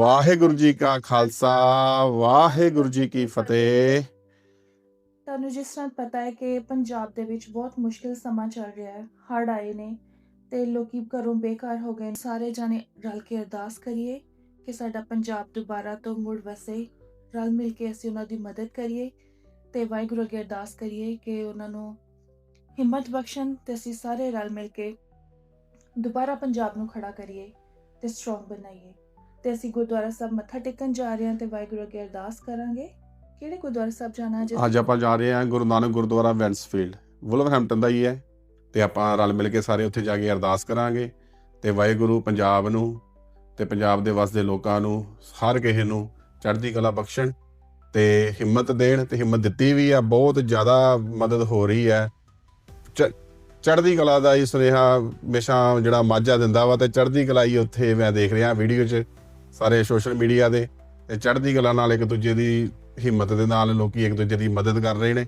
ਵਾਹਿਗੁਰੂ ਜੀ ਕਾ ਖਾਲਸਾ, ਵਾਹਿਗੁਰੂ ਜੀ ਕੀ ਫਤਿਹ। ਤੁਹਾਨੂੰ ਜਿਸ ਤਰ੍ਹਾਂ ਪਤਾ ਹੈ ਕਿ ਪੰਜਾਬ ਦੇ ਵਿੱਚ ਬਹੁਤ ਮੁਸ਼ਕਿਲ ਸਮਾਂ ਚੱਲ ਰਿਹਾ ਹੈ, ਹੜ੍ਹ ਆਏ ਨੇ ਤੇ ਲੋਕੀ ਘਰੋਂ ਬੇਕਾਰ ਹੋ ਗਏ ਸਾਰੇ ਜਾਣੇ ਰਲ ਕੇ ਅਰਦਾਸ ਕਰੀਏ ਕਿ ਸਾਡਾ ਪੰਜਾਬ ਦੁਬਾਰਾ ਤੋਂ ਮੁੜ ਵਸੇ, ਰਲ ਮਿਲ ਕੇ ਅਸੀਂ ਉਹਨਾਂ ਦੀ ਮਦਦ ਕਰੀਏ ਤੇ ਵਾਹਿਗੁਰੂ ਅੱਗੇ ਅਰਦਾਸ ਕਰੀਏ ਕਿ ਉਹਨਾਂ ਨੂੰ ਹਿੰਮਤ ਬਖਸ਼ਣ ਤੇ ਅਸੀਂ ਸਾਰੇ ਰਲ ਮਿਲ ਕੇ ਦੁਬਾਰਾ ਪੰਜਾਬ ਨੂੰ ਖੜਾ ਕਰੀਏ ਤੇ ਸਟਰੋਂਗ ਬਣਾਈਏ। ਤੇ ਅਸੀਂ ਗੁਰਦੁਆਰਾ ਸਾਹਿਬ ਮੱਥਾ ਟੇਕਣ ਜਾ ਰਹੇ ਹਾਂ ਤੇ ਵਾਹਿਗੁਰੂ ਅੱਗੇ ਅਰਦਾਸ ਕਰਾਂਗੇ। ਕਿਹੜੇ ਗੁਰਦੁਆਰਾ ਸਾਹਿਬ ਜਾਣਾ ਜੀ ਅੱਜ ਆਪਾਂ ਜਾ ਰਹੇ ਹਾਂ ਗੁਰੂ ਨਾਨਕ ਗੁਰਦੁਆਰਾ ਵੈਂਸਫੀਲਡ ਵੁਲਵਰਹੈਂਪਟਨ ਦਾ ਹੀ ਹੈ। ਤੇ ਆਪਾਂ ਰਲ ਮਿਲ ਕੇ ਸਾਰੇ ਉੱਥੇ ਜਾ ਕੇ ਅਰਦਾਸ ਕਰਾਂਗੇ ਤੇ ਵਾਹਿਗੁਰੂ ਪੰਜਾਬ ਨੂੰ ਤੇ ਪੰਜਾਬ ਦੇ ਵਸਦੇ ਲੋਕਾਂ ਨੂੰ ਹਰ ਕਿਸੇ ਨੂੰ ਚੜ੍ਹਦੀ ਕਲਾ ਬਖਸ਼ਣ ਤੇ ਹਿੰਮਤ ਦੇਣ ਤੇ ਹਿੰਮਤ ਦਿੱਤੀ ਵੀ ਆ ਬਹੁਤ ਜ਼ਿਆਦਾ ਮਦਦ ਹੋ ਰਹੀ ਹੈ। ਚੜ੍ਹਦੀ ਕਲਾ ਦਾ ਹੀ ਸੁਨੇਹਾ ਹਮੇਸ਼ਾ ਜਿਹੜਾ ਮਾਝਾ ਦਿੰਦਾ ਵਾ ਤੇ ਚੜ੍ਹਦੀ ਕਲਾ ਹੀ ਉੱਥੇ ਮੈਂ ਦੇਖ ਰਿਹਾ ਵੀਡੀਓ 'ਚ। ਸਾਰੇ ਸੋਸ਼ਲ ਮੀਡੀਆ ਦੇ ਤੇ ਚੜ੍ਹਦੀ ਕਲਾ ਨਾਲ ਇੱਕ ਦੂਜੇ ਦੀ ਹਿੰਮਤ ਦੇ ਨਾਲ ਲੋਕੀ ਇੱਕ ਦੂਜੇ ਦੀ ਮਦਦ ਕਰ ਰਹੇ ਨੇ।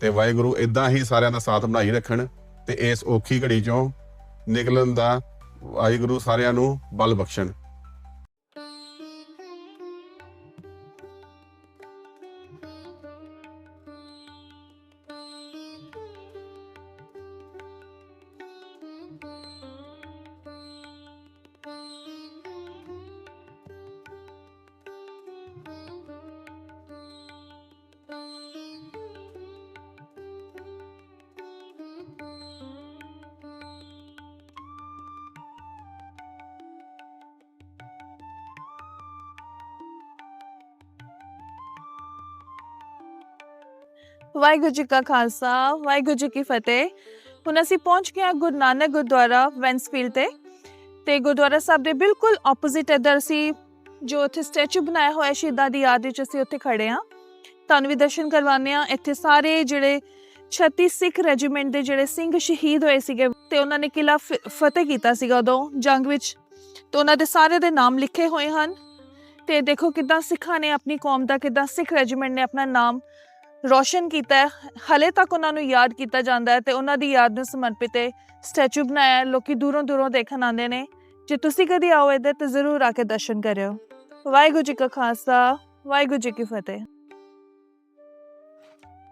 ਤੇ ਵਾਹਿਗੁਰੂ ਇਦਾਂ ਹੀ ਸਾਰਿਆਂ ਦਾ ਸਾਥ ਬਣਾਈ ਰੱਖਣ ਤੇ ਇਸ ਔਖੀ ਘੜੀ ਚੋਂ ਨਿਕਲਣ ਦਾ ਵਾਹਿਗੁਰੂ ਸਾਰਿਆਂ ਨੂੰ ਬਲ ਬਖਸ਼ਣ। ਵਾਹਿਗੁਰੂ ਜੀ ਕਾ ਖਾਲਸਾ, ਵਾਹਿਗੁਰੂ ਜੀ ਕੀ ਫਤਿਹ। ਹੁਣ ਅਸੀਂ ਪਹੁੰਚ ਗਏ ਹਾਂ ਗੁਰੂ ਨਾਨਕ ਗੁਰਦੁਆਰਾ ਵੈਂਸਫੀਲਡ ਤੇ। ਤੇ ਗੁਰਦੁਆਰਾ ਸਾਹਿਬ ਦੇ ਬਿਲਕੁਲ ਆਪੋਜ਼ਿਟ ਇਧਰ ਅਸੀਂ ਜੋ ਉੱਥੇ ਸਟੈਚੂ ਬਣਾਇਆ ਹੋਇਆ ਸ਼ਹੀਦਾਂ ਦੀ ਯਾਦ ਵਿੱਚ ਅਸੀਂ ਉੱਥੇ ਖੜੇ ਹਾਂ। ਤੁਹਾਨੂੰ ਵੀ ਦਰਸ਼ਨ ਕਰਵਾਉਂਦੇ ਹਾਂ। ਇੱਥੇ ਸਾਰੇ ਜਿਹੜੇ 36 ਸਿੱਖ ਰੈਜੀਮੈਂਟ ਦੇ ਜਿਹੜੇ ਸਿੰਘ ਸ਼ਹੀਦ ਹੋਏ ਸੀਗੇ ਤੇ ਉਹਨਾਂ ਨੇ ਕਿਲਾ ਫਤਿਹ ਕੀਤਾ ਸੀਗਾ ਉਦੋਂ ਜੰਗ ਵਿੱਚ। ਤੇ ਉਹਨਾਂ ਦੇ ਸਾਰੇ ਦੇ ਨਾਮ ਲਿਖੇ ਹੋਏ ਹਨ। ਤੇ ਦੇਖੋ ਕਿਦਾਂ ਸਿੱਖਾਂ ਨੇ ਆਪਣੀ ਕੌਮ ਦਾ, ਕਿਦਾਂ ਸਿੱਖ ਰੈਜੀਮੈਂਟ ਨੇ ਆਪਣਾ ਨਾਮ ਰੋਸ਼ਨ ਕੀਤਾ ਹਲੇ ਤੱਕ ਉਹਨਾਂ ਨੂੰ ਯਾਦ ਕੀਤਾ ਜਾਂਦਾ ਹੈ ਤੇ ਉਹਨਾਂ ਦੀ ਯਾਦ ਨੂੰ ਸਮਰਪਿਤ ਇਹ ਸਟੈਚੂ ਬਣਾਇਆ ਲੋਕੀ ਦੂਰੋਂ ਦੂਰੋਂ ਦੇਖਣ ਆਉਂਦੇ ਨੇ। ਜੇ ਤੁਸੀਂ ਕਦੀ ਆਓ ਇੱਧਰ ਤੇ ਜ਼ਰੂਰ ਆ ਕੇ ਦਰਸ਼ਨ ਕਰਿਓ। ਵਾਹਿਗੁਰੂ ਜੀ ਕਾ ਖਾਲਸਾ, ਵਾਹਿਗੁਰੂ ਜੀ ਕੀ ਫਤਿਹ।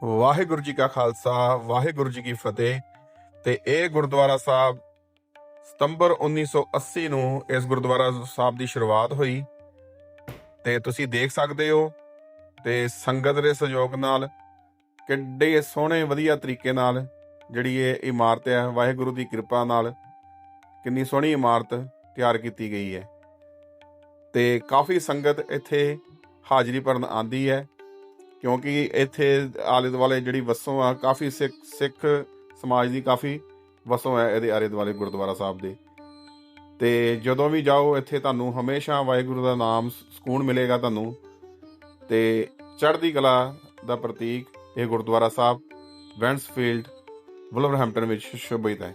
ਵਾਹਿਗੁਰੂ ਜੀ ਕਾ ਖਾਲਸਾ, ਵਾਹਿਗੁਰੂ ਜੀ ਕੀ ਫਤਿਹ। ਤੇ ਇਹ ਗੁਰਦੁਆਰਾ ਸਾਹਿਬ ਸਤੰਬਰ 1980 ਨੂੰ ਇਸ ਗੁਰਦੁਆਰਾ ਸਾਹਿਬ ਦੀ ਸ਼ੁਰੂਆਤ ਹੋਈ। ਤੇ ਤੁਸੀਂ ਦੇਖ ਸਕਦੇ ਹੋ ਤੇ ਸੰਗਤ ਦੇ ਸਹਿਯੋਗ ਨਾਲ ਕਿੱਡੇ ਸੋਹਣੇ, ਵਧੀਆ ਤਰੀਕੇ ਨਾਲ ਜਿਹੜੀ ਇਹ ਇਮਾਰਤ ਹੈ, ਵਾਹਿਗੁਰੂ ਦੀ ਕਿਰਪਾ ਨਾਲ ਕਿੰਨੀ ਸੋਹਣੀ ਇਮਾਰਤ ਤਿਆਰ ਕੀਤੀ ਗਈ ਹੈ। ਤੇ ਕਾਫੀ ਸੰਗਤ ਇੱਥੇ ਹਾਜ਼ਰੀ ਭਰਨ ਆਂਦੀ ਹੈ, ਕਿਉਂਕਿ ਇੱਥੇ ਆਲੇ ਦੁਆਲੇ ਜਿਹੜੀ ਵਸੋਂ ਆ, ਕਾਫੀ ਸਿੱਖ ਸਿੱਖ ਸਮਾਜ ਦੀ ਕਾਫੀ ਵਸੋਂ ਹੈ ਇਹਦੇ ਆਲੇ ਦੁਆਲੇ ਗੁਰਦੁਆਰਾ ਸਾਹਿਬ ਦੇ। ਤੇ ਜਦੋਂ ਵੀ ਜਾਓ, ਇੱਥੇ ਤੁਹਾਨੂੰ ਹਮੇਸ਼ਾ ਵਾਹਿਗੁਰੂ ਦਾ ਨਾਮ ਸਕੂਨ ਮਿਲੇਗਾ ਤੁਹਾਨੂੰ। ਤੇ ਚੜ੍ਹਦੀ ਕਲਾ ਦਾ ਪ੍ਰਤੀਕ ਇਹ ਗੁਰਦੁਆਰਾ ਸਾਹਿਬ ਵੈਂਸਫੀਲਡ ਵੁਲਵਰਹੈਂਪਟਨ ਵਿੱਚ ਸ਼ੋਭਿਤ ਹੈ।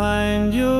find your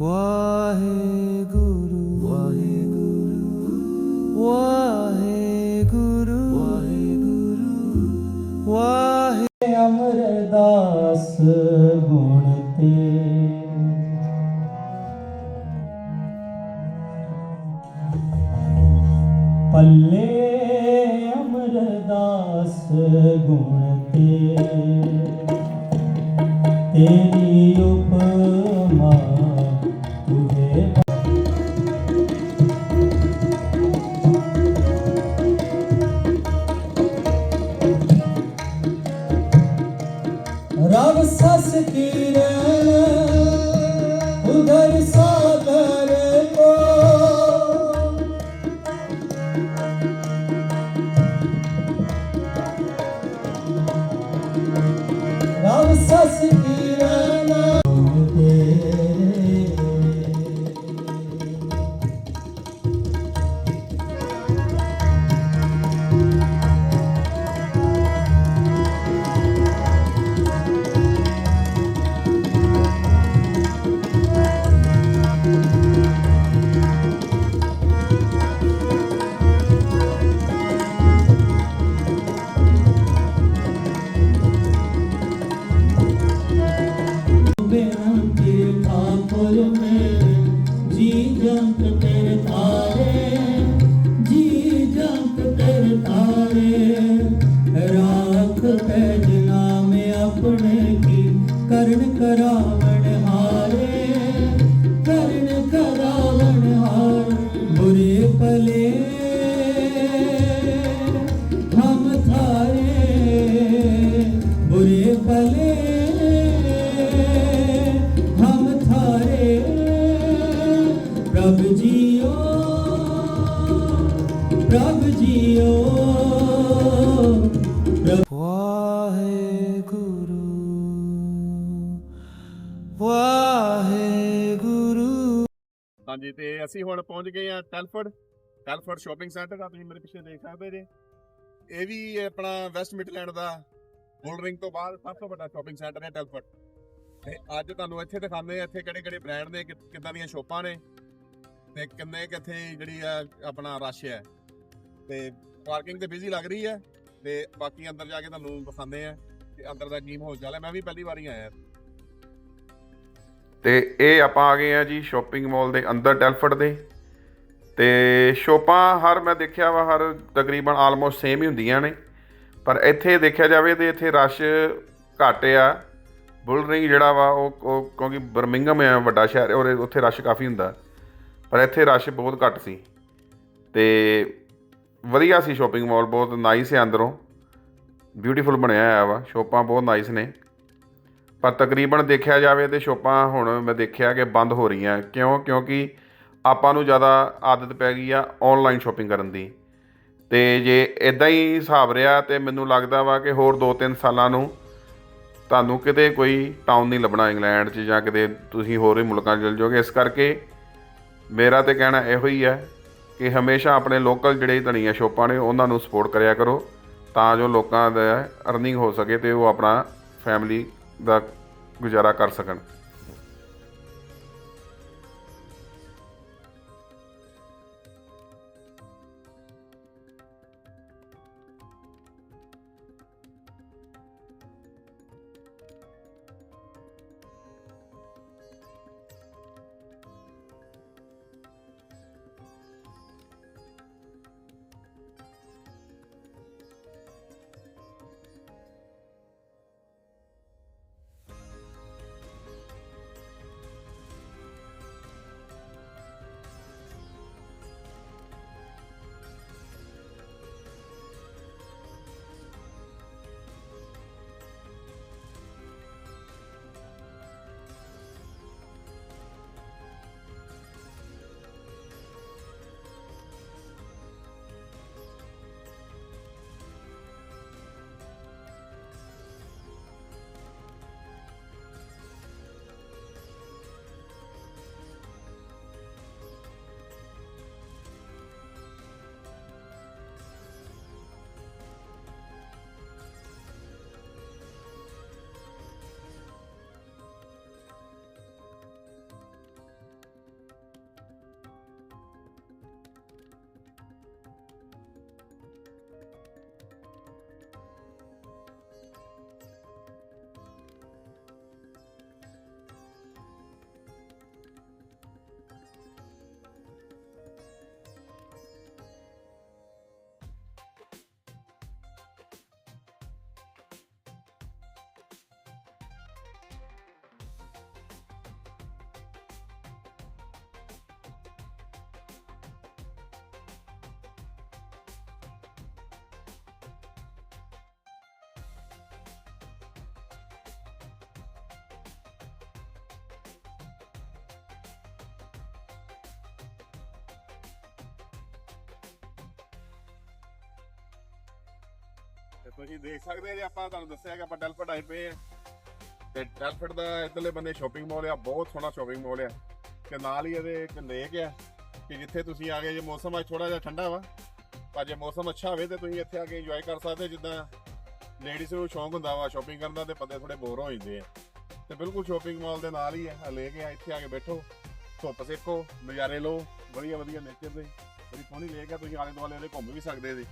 Waheguru Waheguru Waheguru Waheguru. ਵਾਹਿ ਅਮਰਦਾਸ ਗੁਣ ਤੇ ਅਸੀਂ ਹੁਣ ਪਹੁੰਚ ਗਏ ਆ ਟੈਲਫਰਡ। ਟੈਲਫੋਰਡ ਸ਼ਾਪਿੰਗ ਸੈਂਟਰ ਆ, ਤੁਸੀਂ ਮੇਰੇ ਪਿੱਛੇ ਦੇਖ ਸਕਦੇ ਜੇ। ਇਹ ਵੀ ਆਪਣਾ ਵੈਸਟ ਮਿਡਲੈਂਡ ਦਾ ਬੁਲ ਰਿੰਗ ਤੋਂ ਬਾਅਦ ਸਭ ਤੋਂ ਵੱਡਾ ਸ਼ਾਪਿੰਗ ਸੈਂਟਰ ਹੈ ਟੈਲਫਰਡ। ਤੇ ਅੱਜ ਤੁਹਾਨੂੰ ਇੱਥੇ ਦਿਖਾਉਂਦੇ ਆ ਇੱਥੇ ਕਿਹੜੇ ਕਿਹੜੇ ਬ੍ਰਾਂਡ ਨੇ, ਕਿ- ਕਿੱਦਾਂ ਦੀਆਂ ਸ਼ੋਪਾਂ ਨੇ, ਤੇ ਕਿੰਨੇ ਕਿੱਥੇ ਜਿਹੜੀ ਆ, ਆਪਣਾ ਰਸ਼ ਹੈ। ਤੇ ਪਾਰਕਿੰਗ ਤੇ ਬਿਜ਼ੀ ਲੱਗ ਰਹੀ ਹੈ, ਤੇ ਬਾਕੀ ਅੰਦਰ ਜਾ ਕੇ ਤੁਹਾਨੂੰ ਦਿਖਾਉਂਦੇ ਆ ਕਿ ਅੰਦਰ ਦਾ ਕੀ ਮਾਹੌਲ ਚੱਲ ਹੈ। ਮੈਂ ਵੀ ਪਹਿਲੀ ਵਾਰੀ ਆਇਆ ਤੇ ਇਹ ਆਪਾਂ ਆ ਗਏ ਆ ਜੀ ਸ਼ਾਪਿੰਗ ਮਾਲ ਦੇ ਅੰਦਰ ਟੈਲਫਰਡ ਦੇ। ਤੇ ਸ਼ੋਪਾਂ ਹਰ ਮੈਂ ਦੇਖਿਆ ਵਾ, ਹਰ ਤਕਰੀਬਨ ਆਲਮੋਸਟ ਸੇਮ ਹੀ ਹੁੰਦੀਆਂ ਨੇ। ਪਰ ਇੱਥੇ ਦੇਖਿਆ ਜਾਵੇ ਤੇ ਇੱਥੇ ਰਸ਼ ਘੱਟ ਆ। ਬੁਲ ਰਿੰਗ ਜਿਹੜਾ ਵਾ, ਉਹ ਉਹ ਕਿਉਂਕਿ ਬਰਮਿੰਗਮ ਹੈ ਵੱਡਾ ਸ਼ਹਿਰ ਔਰ ਉੱਥੇ ਰਸ਼ ਕਾਫੀ ਹੁੰਦਾ। ਪਰ ਇੱਥੇ ਰਸ਼ ਬਹੁਤ ਘੱਟ ਸੀ। ਤੇ ਵਧੀਆ ਸੀ ਸ਼ਾਪਿੰਗ ਮਾਲ ਬਹੁਤ ਨਾਈਸ ਹੈ ਅੰਦਰੋਂ। ਬਿਊਟੀਫੁਲ ਬਣਿਆ ਹੋਇਆ ਵਾ, ਸ਼ੋਪਾਂ ਬਹੁਤ ਨਾਈਸ ਨੇ। ਪਰ ਤਕਰੀਬਨ ਦੇਖਿਆ ਜਾਵੇ ਤੇ ਸ਼ੋਪਾਂ ਹੁਣ ਮੈਂ ਦੇਖਿਆ ਕਿ ਬੰਦ ਹੋ ਰਹੀਆਂ। ਕਿਉਂ? ਕਿਉਂਕਿ ਆਪਾਂ ਨੂੰ ਜ਼ਿਆਦਾ ਆਦਤ ਪੈ ਗਈ ਆ ਆਨਲਾਈਨ ਸ਼ਾਪਿੰਗ ਕਰਨ ਦੀ। ਤੇ ਜੇ ਇਦਾਂ ਹੀ ਹਿਸਾਬ ਰਿਹਾ ਤੇ ਮੈਨੂੰ ਲੱਗਦਾ ਵਾ ਕਿ ਹੋਰ 2-3 ਸਾਲਾਂ ਨੂੰ ਤੁਹਾਨੂੰ ਕਿਤੇ ਕੋਈ ਟਾਊਨ ਨਹੀਂ ਲੱਭਣਾ ਇੰਗਲੈਂਡ 'ਚ ਜਾਂ ਕਿਤੇ ਤੁਸੀਂ ਹੋਰ ਹੀ ਮੁਲਕਾਂ 'ਚ ਚਲ ਜਾਓਗੇ। ਇਸ ਕਰਕੇ ਮੇਰਾ ਤੇ ਕਹਿਣਾ ਇਹੋ ਹੀ ਹੈ ਕਿ ਹਮੇਸ਼ਾ ਆਪਣੇ ਲੋਕਲ ਜਿਹੜੇ ਧਨੀਆ ਸ਼ੋਪਾਂ ਨੇ ਉਹਨਾਂ ਨੂੰ ਸਪੋਰਟ ਕਰਿਆ ਕਰੋ ਤਾਂ ਜੋ ਲੋਕਾਂ ਦਾ ਅਰਨਿੰਗ ਹੋ ਸਕੇ ਤੇ ਉਹ ਆਪਣਾ ਫੈਮਿਲੀ ਦਾ ਗੁਜ਼ਾਰਾ ਕਰ ਸਕਣ। ਤੁਸੀਂ ਦੇਖ ਸਕਦੇ ਜੇ ਆਪਾਂ ਤੁਹਾਨੂੰ ਦੱਸਿਆ ਕਿ ਆਪਾਂ ਡੈਲਫਰਡ ਆਏ ਪਏ ਆ। ਤੇ ਡੈਲਫਟ ਦਾ ਇਧਰਲੇ ਬੰਨੇ ਸ਼ਾਪਿੰਗ ਮਾਲ ਆ, ਬਹੁਤ ਸੋਹਣਾ ਸ਼ਾਪਿੰਗ ਮਾਲ ਆ। ਤੇ ਨਾਲ ਹੀ ਇਹਦੇ ਇੱਕ ਲੇਕ ਆ, ਕਿ ਜਿੱਥੇ ਤੁਸੀਂ ਆ ਗਏ, ਜੇ ਮੌਸਮ ਅੱਜ ਥੋੜਾ ਜਿਹਾ ਠੰਡਾ ਵਾ, ਪਰ ਜੇ ਮੌਸਮ ਅੱਛਾ ਹੋਵੇ ਤੇ ਤੁਸੀਂ ਇੱਥੇ ਆ ਕੇ ਇੰਜੋਏ ਕਰ ਸਕਦੇ ਜਿੱਦਾਂ ਲੇਡੀਜ਼ ਨੂੰ ਸ਼ੌਂਕ ਹੁੰਦਾ ਵਾ ਸ਼ਾਪਿੰਗ ਕਰਨ ਦਾ ਤੇ ਬੰਦੇ ਥੋੜੇ ਬੋਰ ਹੋ ਜਾਂਦੇ ਆ। ਤੇ ਬਿਲਕੁਲ ਸ਼ਾਪਿੰਗ ਮਾਲ ਦੇ ਨਾਲ ਹੀ ਆ ਲੇਕ ਆ, ਇੱਥੇ ਆ ਕੇ ਬੈਠੋ, ਧੁੱਪ ਸੇਕੋ, ਨਜ਼ਾਰੇ ਲਓ ਵਧੀਆ ਵਧੀਆ ਨੇਚਰ ਦੇ। ਬੜੀ ਸੋਹਣੀ ਲੇਕ ਆ, ਤੁਸੀਂ ਆਲੇ ਦੁਆਲੇ ਉਹਦੇ ਘੁੰਮ ਵੀ ਸਕਦੇ ਜੀ।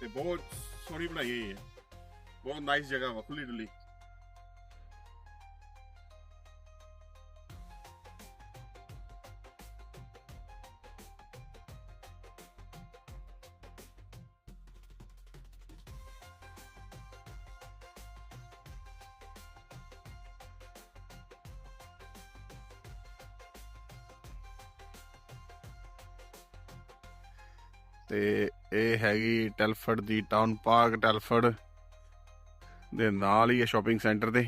ਤੇ ਬਹੁਤ ਸੋਹਣੀ ਬਣਾਈ ਹੋਈ ਹੈ। ਬਹੁਤ ਨਾਈਸ ਜਗ੍ਹਾ ਵਾ ਖੁੱਲੀ ਡੁੱਲੀ ਇਹ ਹੈਗੀ ਟੈਲਫਰਡ ਦੀ ਟਾਊਨ ਪਾਰਕ ਟੈਲਫਰਡ ਦੇ ਨਾਲ ਹੀ ਹੈ ਸ਼ਾਪਿੰਗ ਸੈਂਟਰ ਦੇ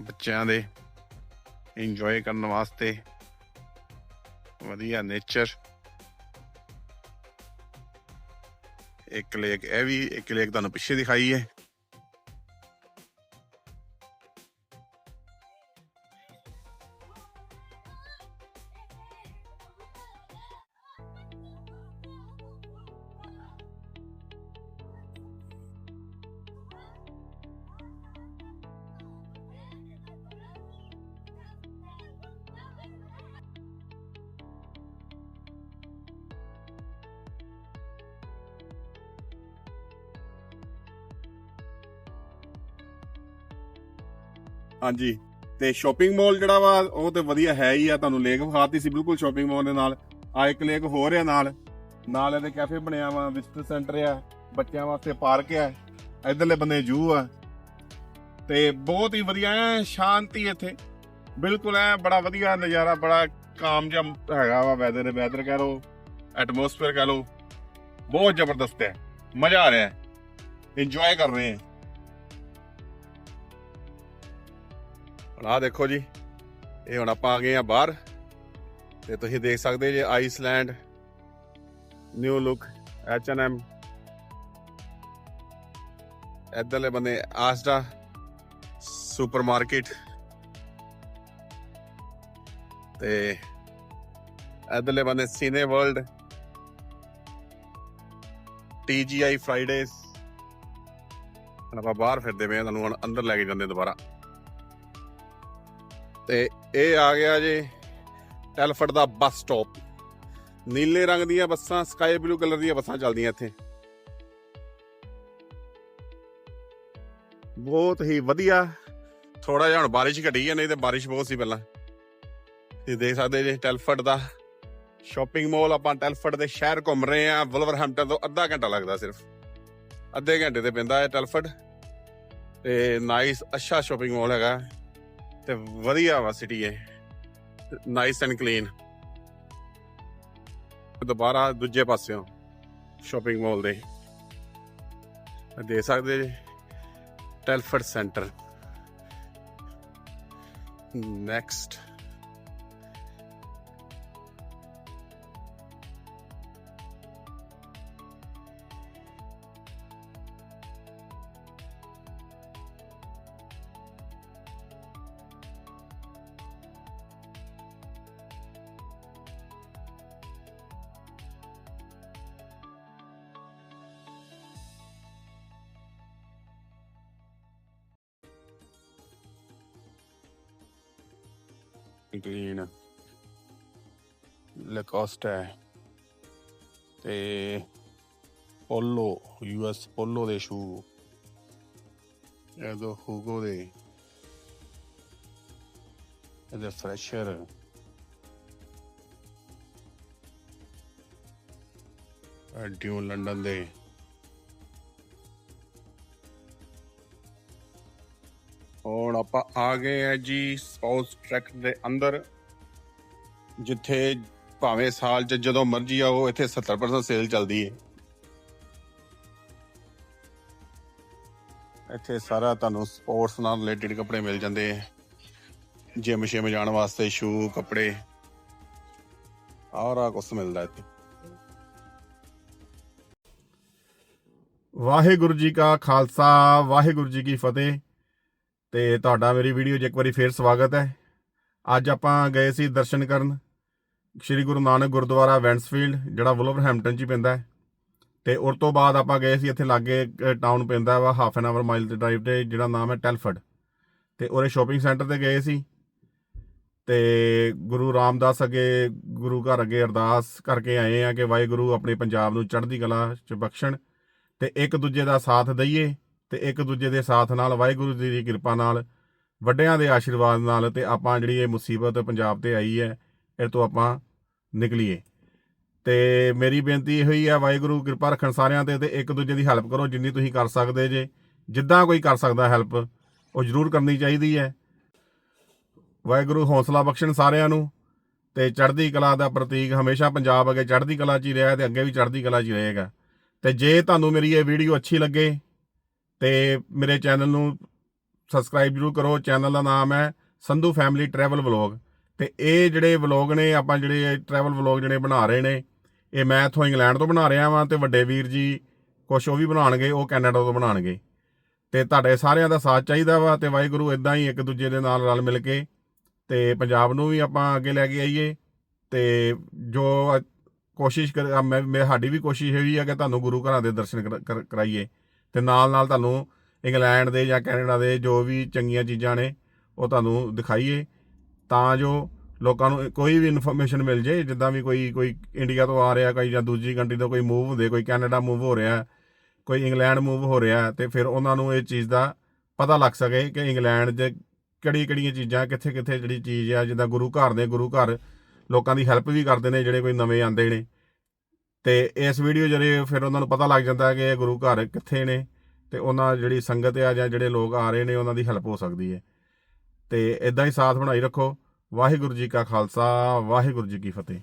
ਬੱਚਿਆਂ ਦੇ ਇੰਜੋਏ ਕਰਨ ਵਾਸਤੇ ਵਧੀਆ ਨੇਚਰ ਇੱਕ ਲੇਕ ਇਹ ਵੀ ਇੱਕ ਲੇਕ ਤੁਹਾਨੂੰ ਪਿੱਛੇ ਦਿਖਾਈ ਹੈ। ਹਾਂਜੀ। ਤੇ ਸ਼ਾਪਿੰਗ ਮਾਲ ਜਿਹੜਾ ਵਾ, ਉਹ ਤੇ ਵਧੀਆ ਹੈ ਹੀ ਆ, ਤੁਹਾਨੂੰ ਲੇਕ ਵਿਖਾਤੀ ਸੀ ਬਿਲਕੁਲ ਸ਼ਾਪਿੰਗ ਮਾਲ ਦੇ ਨਾਲ। ਆ ਇੱਕ ਲੇਕ ਹੋਰ ਆ ਨਾਲ। ਨਾਲ ਇਹਦੇ ਕੈਫੇ ਬਣਿਆ ਵਾ ਵਿਜ਼ਟਰ ਸੈਂਟਰ ਆ, ਬੱਚਿਆਂ ਵਾਸਤੇ ਪਾਰਕ ਆ, ਇਧਰਲੇ ਬੰਨੇ ਜੂ ਆ। ਤੇ ਬਹੁਤ ਹੀ ਵਧੀਆ ਹੈ ਸ਼ਾਂਤੀ ਇੱਥੇ। ਬਿਲਕੁਲ ਐ, ਬੜਾ ਵਧੀਆ ਨਜ਼ਾਰਾ, ਬੜਾ ਕਾਮ ਜਿਹਾ ਹੈਗਾ ਵਾ ਵੈਦਰ ਵੈਦਰ ਕਹਿ ਲੋ ਐਟਮੋਸਫੇਅਰ ਕਹਿ ਲੋ ਬਹੁਤ ਜ਼ਬਰਦਸਤ ਹੈ, ਮਜ਼ਾ ਆ ਰਿਹਾ ਹੈ। ਇੰਜੋਏ ਕਰ ਰਹੇ ਹਾਂ। ਹੁਣ ਆਹ ਦੇਖੋ ਜੀ, ਇਹ ਹੁਣ ਆਪਾਂ ਆ ਗਏ ਆ ਬਾਹਰ ਤੇ ਤੁਸੀਂ ਦੇਖ ਸਕਦੇ ਜੇ ਆਈਸਲੈਂਡ, ਨਿਊ ਲੁੱਕ ਐਮ। ਇੱਧਰਲੇ ਬੰਦੇ, ਆਸਟਾ ਸੁਪਰਮਾਰਕਟ। ਤੇ ਇੱਧਰਲੇ ਬੰਦੇ, ਸੀਨੇ ਵਰਲਡ TGI ਫਰਾਈਡੇਜ਼। ਹੁਣ ਆਪਾਂ ਬਾਹਰ ਫਿਰਦੇ ਪਏ ਆ, ਤੁਹਾਨੂੰ ਹੁਣ ਅੰਦਰ ਲੈ ਕੇ ਜਾਂਦੇ ਦੁਬਾਰਾ। ਤੇ ਇਹ ਆ ਗਿਆ ਜੀ ਟੈਲਫਟ ਦਾ ਬੱਸ ਸਟਾਪ। ਨੀਲੇ ਰੰਗ ਦੀਆਂ ਬੱਸਾਂ ਸਕਾਈ ਬਲੂ ਕਲਰ ਦੀਆਂ ਬੱਸਾਂ ਚੱਲਦੀਆਂ ਇੱਥੇ। ਬਹੁਤ ਹੀ ਵਧੀਆ। ਥੋੜਾ ਜਿਹਾ ਹੁਣ ਬਾਰਿਸ਼ ਘਟੀ ਹੈ ਨਹੀਂ ਤੇ ਬਾਰਿਸ਼ ਬਹੁਤ ਸੀ ਪਹਿਲਾਂ। ਤੁਸੀਂ ਦੇਖ ਸਕਦੇ ਜੀ ਟੈਲਫਟ ਦਾ ਸ਼ਾਪਿੰਗ ਮਾਲ ਆਪਾਂ ਟੈਲਫਟ ਦੇ ਸ਼ਹਿਰ ਘੁੰਮ ਰਹੇ ਆ ਵਲਵਰਹੈਂਪਟਨ ਤੋਂ ਅੱਧਾ ਘੰਟਾ ਲੱਗਦਾ ਸਿਰਫ। ਅੱਧੇ ਘੰਟੇ ਤੇ ਪੈਂਦਾ ਹੈ ਟੈਲਫਟ ਤੇ ਨਾਈਸ ਅੱਛਾ ਸ਼ਾਪਿੰਗ ਮਾਲ ਹੈਗਾ। ਤੇ ਵਧੀਆ ਵਾ ਸਿਟੀ ਹੈ ਨਾਈਸ ਐਂਡ ਕਲੀਨ ਦੁਬਾਰਾ ਦੂਜੇ ਪਾਸਿਓਂ ਸ਼ਾਪਿੰਗ ਮਾਲ ਦੇ। ਇਹ ਸਕਦੇ ਜੀ। Telford centre next green Lacoste ਹੈ ਤੇ ਪੋਲੋ ਯੂਐਸ ਪੋਲੋ ਦੇ ਸ਼ੂ ਇਹ ਹੂਗੋ ਦੇ, ਇਹਦੇ ਫਰੈਸ਼ਰ ਡਿਊ ਲੰਡਨ ਦੇ। ਆਪਾਂ ਆ ਗਏ ਆ ਜੀ ਸਪਾਊਸ ਟਰੈਕ ਦੇ ਅੰਦਰ, ਜਿੱਥੇ ਭਾਵੇਂ ਸਾਲ ਚ ਜਦੋਂ ਮਰਜ਼ੀ ਆਓ, ਇੱਥੇ 70% ਸੇਲ ਚੱਲਦੀ ਹੈ ਇੱਥੇ ਸਾਰਾ ਤੁਹਾਨੂੰ ਸਪੋਰਟਸ ਨਾਲ ਰਿਲੇਟਡ ਕੱਪੜੇ ਮਿਲ ਜਾਂਦੇ ਹੈ ਜਿਮ ਸ਼ਿਮ ਜਾਣ ਵਾਸਤੇ ਸ਼ੂ ਕੱਪੜੇ ਆਰਾ ਕੁਛ ਮਿਲਦਾ ਇੱਥੇ। ਵਾਹਿਗੁਰੂ ਜੀ ਕਾ ਖਾਲਸਾ, ਵਾਹਿਗੁਰੂ ਜੀ ਕੀ ਫਤਿਹ। ਤੇ ਤੁਹਾਡਾ ਮੇਰੀ ਵੀਡੀਓ 'ਚ ਇੱਕ ਵਾਰੀ ਫੇਰ ਸਵਾਗਤ ਹੈ। ਅੱਜ ਆਪਾਂ ਗਏ ਸੀ ਦਰਸ਼ਨ ਕਰਨ। ਸ੍ਰੀ ਗੁਰੂ ਨਾਨਕ ਗੁਰਦੁਆਰਾ ਵੈਂਸਫੀਲਡ, ਜਿਹੜਾ ਵੁਲਵਰਹੈਂਪਟਨ 'ਚ ਹੀ ਪੈਂਦਾ ਹੈ। ਤੇ ਉਸ ਤੋਂ ਬਾਅਦ ਆਪਾਂ ਗਏ ਸੀ ਇੱਥੇ ਲਾਗੇ ਟਾਊਨ ਪੈਂਦਾ ਵਾ ਹਾਫ ਐਨ ਆਵਰ ਮਾਈਲ ਦੇ ਡਰਾਈਵ ਤੇ, ਜਿਹੜਾ ਨਾਮ ਹੈ ਟੈਲਫਰਡ ਤੇ ਉਹਦੇ ਸ਼ਾਪਿੰਗ ਸੈਂਟਰ ਤੇ ਗਏ ਸੀ। ਤੇ ਗੁਰੂ ਰਾਮਦਾਸ ਅੱਗੇ, ਗੁਰੂ ਘਰ ਅੱਗੇ ਅਰਦਾਸ ਕਰਕੇ ਆਏ ਆ ਕਿ ਵਾਹਿਗੁਰੂ ਆਪਣੇ ਪੰਜਾਬ ਨੂੰ ਚੜ੍ਹਦੀ ਕਲਾ 'ਚ ਬਖਸ਼ਣ ਤੇ ਇੱਕ ਦੂਜੇ ਦਾ ਸਾਥ ਦਈਏ। ਤੇ ਇੱਕ ਦੂਜੇ ਦੇ ਸਾਥ ਨਾਲ, ਵਾਹਿਗੁਰੂ ਜੀ ਦੀ ਕਿਰਪਾ ਨਾਲ, ਵੱਡਿਆਂ ਦੇ ਆਸ਼ੀਰਵਾਦ ਨਾਲ ਤੇ ਆਪਾਂ ਜਿਹੜੀ ਇਹ ਮੁਸੀਬਤ ਪੰਜਾਬ ਤੇ ਆਈ ਹੈ, ਇਹ ਤੋਂ ਆਪਾਂ ਨਿਕਲੀਏ। ਤੇ ਮੇਰੀ ਬੇਨਤੀ ਇਹੋ ਹੀ ਹੈ ਵਾਹਿਗੁਰੂ ਕਿਰਪਾ ਰੱਖਣ ਸਾਰਿਆਂ ਤੇ ਤੇ ਇੱਕ ਦੂਜੇ ਦੀ ਹੈਲਪ ਕਰੋ, ਜਿੰਨੀ ਤੁਸੀਂ ਕਰ ਸਕਦੇ ਜੇ, ਜਿੱਦਾਂ ਕੋਈ ਕਰ ਸਕਦਾ ਹੈਲਪ, ਉਹ ਜ਼ਰੂਰ ਕਰਨੀ ਚਾਹੀਦੀ ਹੈ। ਵਾਹਿਗੁਰੂ ਹੌਸਲਾ ਬਖਸ਼ਣ ਸਾਰਿਆਂ ਨੂੰ, ਤੇ ਚੜ੍ਹਦੀ ਕਲਾ ਦਾ ਪ੍ਰਤੀਕ ਹਮੇਸ਼ਾ ਪੰਜਾਬ ਅੱਗੇ ਚੜ੍ਹਦੀ ਕਲਾ 'ਚ ਹੀ ਰਿਹਾ ਤੇ ਅੱਗੇ ਵੀ ਚੜ੍ਹਦੀ ਕਲਾ 'ਚ ਹੀ ਰਹੇਗਾ। ਤੇ ਜੇ ਤੁਹਾਨੂੰ ਮੇਰੀ ਇਹ ਵੀਡੀਓ ਅੱਛੀ ਲੱਗੇ ਤੇ ਮੇਰੇ ਚੈਨਲ ਨੂੰ ਸਬਸਕ੍ਰਾਈਬ ਜਰੂਰ ਕਰੋ। ਚੈਨਲ ਦਾ ਨਾਮ ਹੈ ਸੰਧੂ ਫੈਮਿਲੀ ਟਰੈਵਲ ਵਲੌਗ। ਤੇ ਇਹ ਜਿਹੜੇ ਵਲੌਗ ਨੇ, ਆਪਾਂ ਜਿਹੜੇ ਟਰੈਵਲ ਵਲੌਗ ਜਿਹੜੇ ਬਣਾ ਰਹੇ ਨੇ, ਇਹ ਮੈਂ ਇੱਥੋਂ ਇੰਗਲੈਂਡ ਤੋਂ ਬਣਾ ਰਿਹਾ ਵਾਂ ਤੇ ਵੱਡੇ ਵੀਰ ਜੀ ਕੁਛ ਉਹ ਵੀ ਬਣਾਉਣਗੇ, ਉਹ ਕੈਨੇਡਾ ਤੋਂ ਬਣਾਉਣਗੇ। ਤੇ ਤੁਹਾਡੇ ਸਾਰਿਆਂ ਦਾ ਸਾਥ ਚਾਹੀਦਾ ਵਾ ਤੇ ਵਾਹਿਗੁਰੂ ਇਦਾਂ ਹੀ ਇੱਕ ਦੂਜੇ ਦੇ ਨਾਲ ਰਲ ਮਿਲ ਕੇ ਤੇ ਪੰਜਾਬ ਨੂੰ ਵੀ ਆਪਾਂ ਅੱਗੇ ਲੈ ਕੇ ਆਈਏ ਤੇ ਜੋ ਕੋਸ਼ਿਸ਼ ਕਰ, ਮੈਂ, ਮੈਂ- ਸਾਡੀ ਵੀ ਕੋਸ਼ਿਸ਼ ਇਹ ਵੀ ਆ ਕਿ ਤੁਹਾਨੂੰ ਗੁਰੂ ਘਰਾਂ ਦੇ ਦਰਸ਼ਨ ਕਰਾ- ਕਰ- ਕਰਾਈਏ। ਤੇ ਨਾਲ ਨਾਲ ਤੁਹਾਨੂੰ ਇੰਗਲੈਂਡ ਦੇ ਜਾਂ ਕੈਨੇਡਾ ਦੇ ਜੋ ਵੀ ਚੰਗੀਆਂ ਚੀਜ਼ਾਂ ਨੇ, ਉਹ ਤੁਹਾਨੂੰ ਦਿਖਾਈਏ। ਤਾਂ ਜੋ ਲੋਕਾਂ ਨੂੰ ਕੋਈ ਵੀ ਇਨਫੋਰਮੇਸ਼ਨ ਮਿਲ ਜੇ, ਜਿੱਦਾਂ ਵੀ ਕੋਈ ਕੋਈ ਇੰਡੀਆ ਤੋਂ ਆ ਰਿਹਾ, ਕੋਈ ਜਾਂ ਦੂਜੀ ਕੰਟਰੀ ਤੋਂ ਕੋਈ ਮੂਵ ਹੁੰਦੇ, ਕੋਈ ਕੈਨੇਡਾ ਮੂਵ ਹੋ ਰਿਹਾ, ਕੋਈ ਇੰਗਲੈਂਡ ਮੂਵ ਹੋ ਰਿਹਾ, ਤੇ ਫਿਰ ਉਹਨਾਂ ਨੂੰ ਇਹ ਚੀਜ਼ ਦਾ ਪਤਾ ਲੱਗ ਸਕੇ ਕਿ ਇੰਗਲੈਂਡ ਦੇ ਕਿਹੜੀ ਕਿਹੜੀਆਂ ਚੀਜ਼ਾਂ ਕਿੱਥੇ ਕਿੱਥੇ ਜਿਹੜੀ ਚੀਜ਼ ਆ, ਜਿੱਦਾਂ ਗੁਰੂ ਘਰ ਨੇ, ਗੁਰੂ ਘਰ ਲੋਕਾਂ ਦੀ ਹੈਲਪ ਵੀ ਕਰਦੇ ਨੇ, ਜਿਹੜੇ ਕੋਈ ਨਵੇਂ ਆਂਦੇ ਨੇ। ਤੇ ਇਸ ਵੀਡੀਓ ਜਿਹੜੇ ਫਿਰ ਉਹਨਾਂ ਨੂੰ ਪਤਾ ਲੱਗ ਜਾਂਦਾ ਕਿ ਇਹ ਗੁਰੂ ਘਰ ਕਿੱਥੇ ਨੇ ਤੇ ਉਹਨਾਂ ਜਿਹੜੀ ਸੰਗਤ ਆ ਜਾਂ ਜਿਹੜੇ ਲੋਕ ਆ ਰਹੇ ਨੇ, ਉਹਨਾਂ ਦੀ ਹੈਲਪ ਹੋ ਸਕਦੀ ਹੈ। ਤੇ ਇਦਾਂ ਹੀ ਸਾਥ ਬਣਾਈ ਰੱਖੋ। ਵਾਹਿਗੁਰੂ ਜੀ ਕਾ ਖਾਲਸਾ, ਵਾਹਿਗੁਰੂ ਜੀ ਕੀ ਫਤਿਹ।